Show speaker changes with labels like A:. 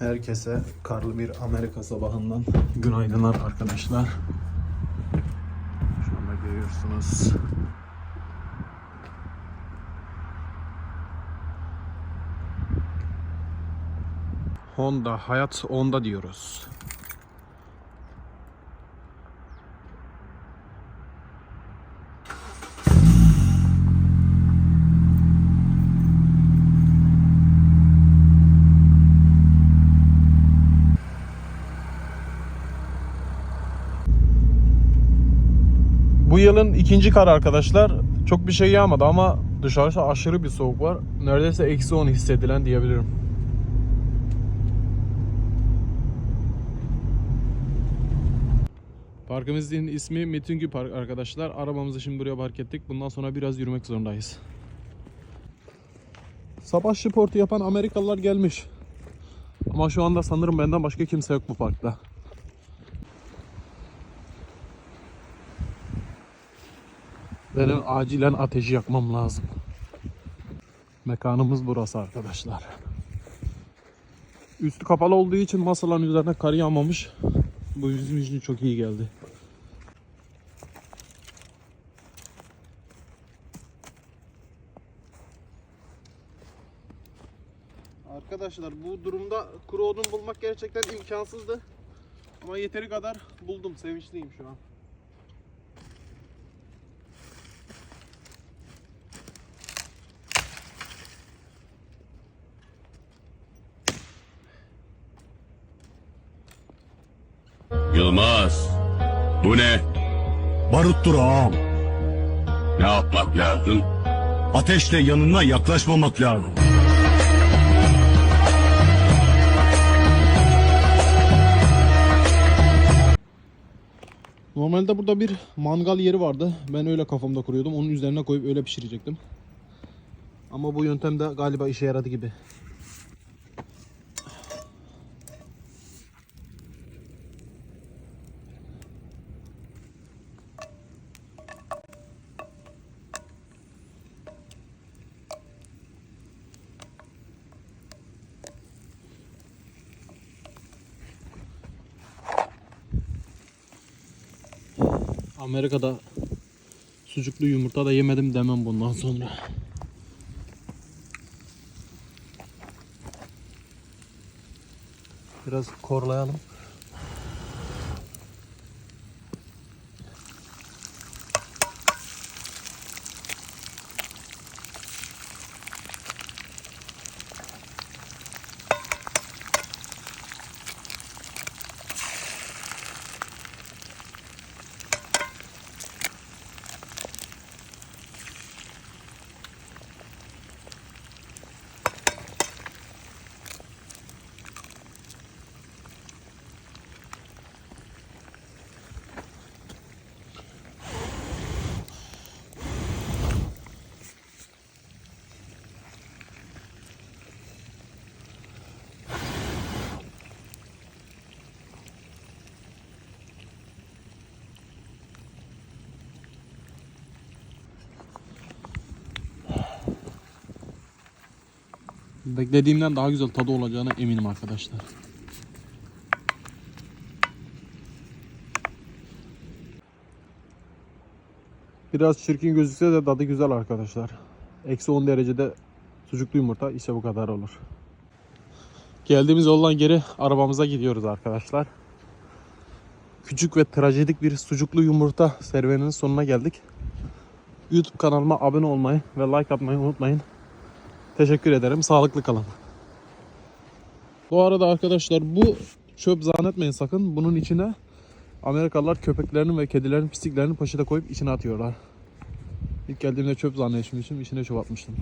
A: Herkese karlı bir Amerika sabahından günaydınlar arkadaşlar. Şu anda görüyorsunuz. Honda, hayat Honda diyoruz. Bu yılın ikinci kar arkadaşlar. Çok bir şey yağmadı ama dışarısı aşırı bir soğuk var. Neredeyse eksi 10 hissedilen diyebilirim. Parkımızın ismi Metingü Park arkadaşlar. Arabamızı şimdi buraya park ettik. Bundan sonra biraz yürümek zorundayız. Sabah sportu yapan Amerikalılar gelmiş. Ama şu anda sanırım benden başka kimse yok bu parkta. Benim acilen ateşi yakmam lazım. Mekanımız burası arkadaşlar. Üstü kapalı olduğu için masaların üzerine kar yağmamış. Bu bizim için çok iyi geldi. Arkadaşlar bu durumda kuru odun bulmak gerçekten imkansızdı. Ama yeteri kadar buldum. Sevinçliyim şu an.
B: Yılmaz. Bu ne?
C: Baruttur ağam.
B: Ne yapmak lazım?
C: Ateşle yanına yaklaşmamak lazım.
A: Normalde burada bir mangal yeri vardı. Ben öyle kafamda kuruyordum. Onun üzerine koyup öyle pişirecektim. Ama bu yöntem de galiba işe yaradı gibi. Amerika'da sucuklu yumurta da yemedim demem bundan sonra. Biraz korlayalım. Beklediğimden daha güzel tadı olacağına eminim arkadaşlar. Biraz çirkin gözükse de tadı güzel arkadaşlar. Eksi 10 derecede sucuklu yumurta işte bu kadar olur. Geldiğimiz yoldan geri arabamıza gidiyoruz arkadaşlar. Küçük ve trajedik bir sucuklu yumurta serüveninin sonuna geldik. YouTube kanalıma abone olmayı ve like atmayı unutmayın. Teşekkür ederim. Sağlıklı kalın. Bu arada arkadaşlar bu çöp zannetmeyin sakın. Bunun içine Amerikalılar köpeklerinin ve kedilerin pisliklerini poşete koyup içine atıyorlar. İlk geldiğimde çöp zannetmiştim. içine çöp atmıştım.